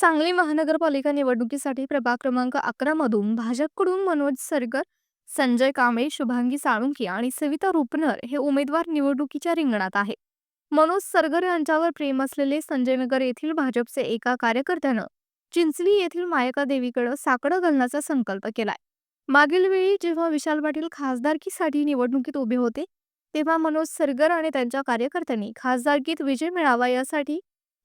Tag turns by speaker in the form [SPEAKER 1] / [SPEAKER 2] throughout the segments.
[SPEAKER 1] सांगली महानगरपालिका निवडणुकीसाठी प्रभाग क्रमांक अकरा मधून भाजपकडून मनोज सरगर संजय कांबळे शुभांगी साळुंकी आणि सविता रुपनर हे उमेदवार निवडणुकीच्या रिंगणात आहे मनोज सरगर यांच्यावर प्रेम असलेले संजयनगर येथील भाजपचे एका कार्यकर्त्यानं चिंचली येथील मायका देवीकडे साकडं घालण्याचा संकल्प केलाय. मागील वेळी जेव्हा विशाल पाटील खासदारकीसाठी निवडणुकीत उभे होते तेव्हा मनोज सरगर आणि त्यांच्या कार्यकर्त्यांनी खासदारकीत विजय मिळावा यासाठी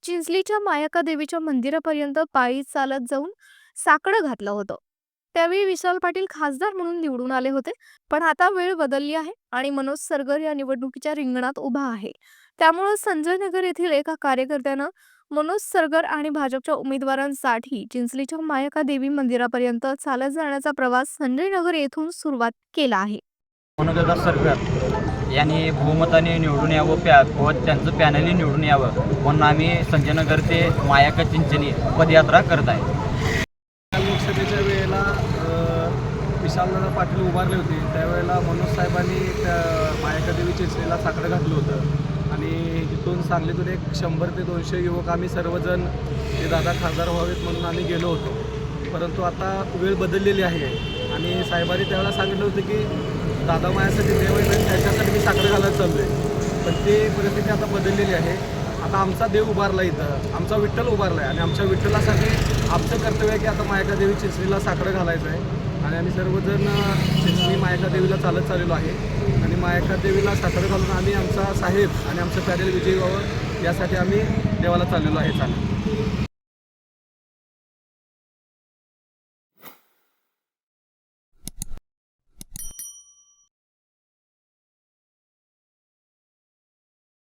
[SPEAKER 1] चिंचलीच्या मायका देवीच्या मंदिरापर्यंत पायी चालत जाऊन साकडं घातलं होतं. त्यावेळी विशाल पाटील खासदार म्हणून निवडून आले होते पण आता वेळ बदलली आहे आणि मनोज सरगर या निवडणुकीच्या रिंगणात उभा आहे. त्यामुळे संजय नगर येथील एका कार्यकर्त्यानं मनोज सरगर आणि भाजपच्या उमेदवारांसाठी चिंचलीच्या मायका देवी मंदिरापर्यंत चालत जाण्याचा प्रवास संजय नगर येथून सुरुवात केला आहे.
[SPEAKER 2] यांनी बहुमताने निवडून यावं प्या व त्यांचं पॅनलही निवडून यावं म्हणून आम्ही संजयनगर ते मायाका चिंचणी पदयात्रा करत आहे.
[SPEAKER 3] लोकसभेच्या वेळेला विशालदादा पाटील उभारले होते. त्यावेळेला मनोज साहेबांनी त्या मायाकादेवी चिंचणीला साखर घातलं होतं. आणि तिथून सांगलीतून एक शंभर ते दोनशे युवक आम्ही सर्वजण ते दादा खासदार व्हावेत म्हणून आम्ही गेलो होतो. परंतु आता वेळ बदललेली आहे. आणि साहेबांनी त्यावेळेला सांगितलं होतं की दादा मायासाठी देव चालत चाललो आहे. पण ती परिस्थिती आता बदललेली आहे. आता आमचा देव उभारला इथं. आमचा विठ्ठल उभारला आहे. आणि आमच्या विठ्ठलासाठी आमचं कर्तव्य आहे की आता मायका देवी चिंचणीला साकडं घालायचं आहे. आणि आम्ही सर्वजण चिंचणी मायका देवीला चालत चाललेलो आहे. आणि मायका देवीला साकडं घालून आम्ही आमचा साहेब आणि आमचं पॅरेल विजयी व्हावं यासाठी आम्ही देवाला चाललेलो आहे. चालेल.